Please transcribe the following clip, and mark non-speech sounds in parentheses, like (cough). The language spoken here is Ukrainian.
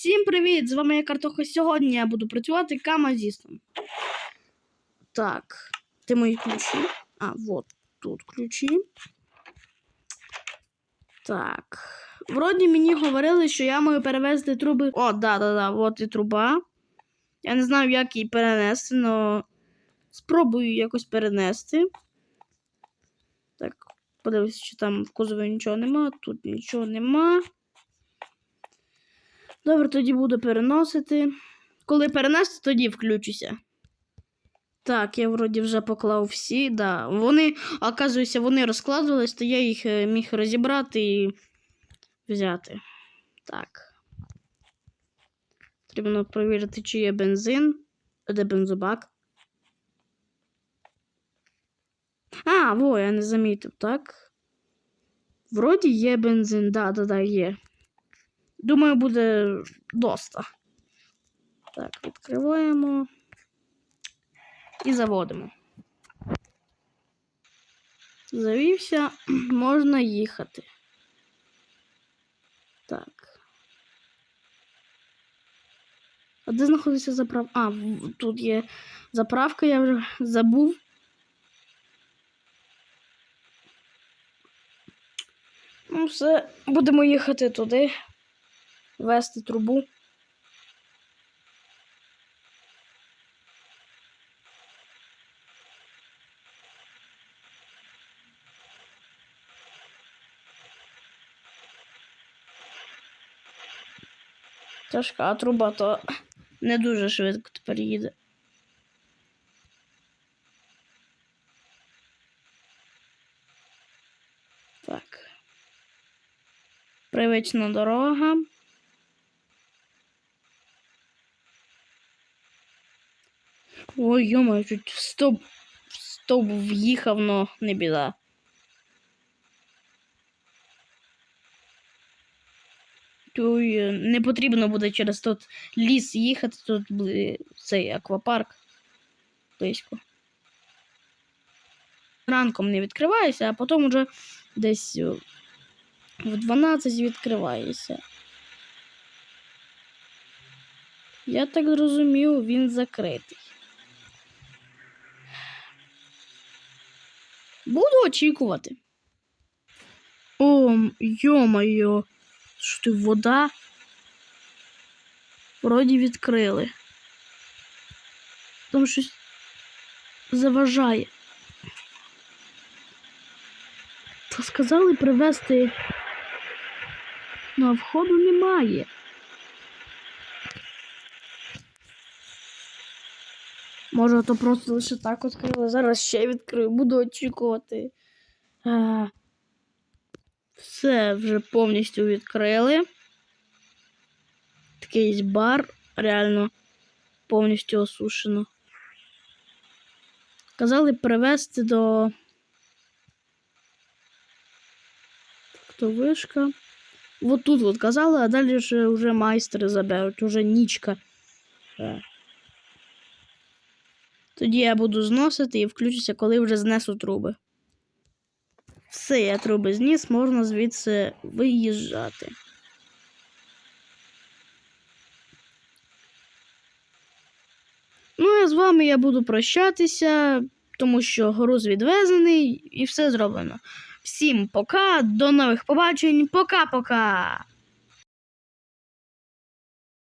Всім привіт! З вами я Картоха. Сьогодні я буду працювати камазістом. Так, ти мої ключі. А, вот тут ключі. Так. Вроді мені говорили, що я маю перевезти труби. О, да, да, да, от і труба. Я не знаю, як її перенести, але спробую якось перенести. Так, подивлюся, чи там в кузові нічого нема, тут нічого нема. Добре, тоді буду переносити. Коли перенести, тоді включуся. Так, я вроді вже поклав всі, да. Вони, оказується, вони розкладувались, то я їх е, міг розібрати і взяти. Так. Потрібно перевірити, чи є бензин. Де бензобак? А, во, я не замітив, так? Вроді є бензин, да, да, да, є. Думаю, буде доста. Так, відкриваємо і заводимо. Завівся, (clears throat) можна їхати. Так. А де знаходиться заправка? А, тут є заправка, я вже забув. Ну, все, будемо їхати туди вести трубу. Тяжка труба, то не дуже швидко тепер їде. Так. Привична дорога. Ой, йома, чуть в стоп, в стоп в'їхав, но не біда. Ой, не потрібно буде через тот ліс їхати, тут цей аквапарк близько. Ранком не відкривається, а потім вже десь е, в 12 відкривається. Я так зрозумів, він закритий. Буду очікувати. О, йо-моє, що ти вода? Вроді відкрили. Там щось заважає. Та сказали привезти. Ну, а входу немає. Може, то просто лише так відкрили. Зараз ще відкрию, буду очікувати. А, все вже повністю відкрили. Такий бар, реально повністю осушено. Казали привезти до. Вишка. Вот тут вот казали, а далі вже, майстри заберуть, уже нічка. Тоді я буду зносити і включуся, коли вже знесу труби. Все, я труби зніс, можна звідси виїжджати. Ну, а з вами я буду прощатися, тому що груз відвезений і все зроблено. Всім пока, до нових побачень, пока-пока!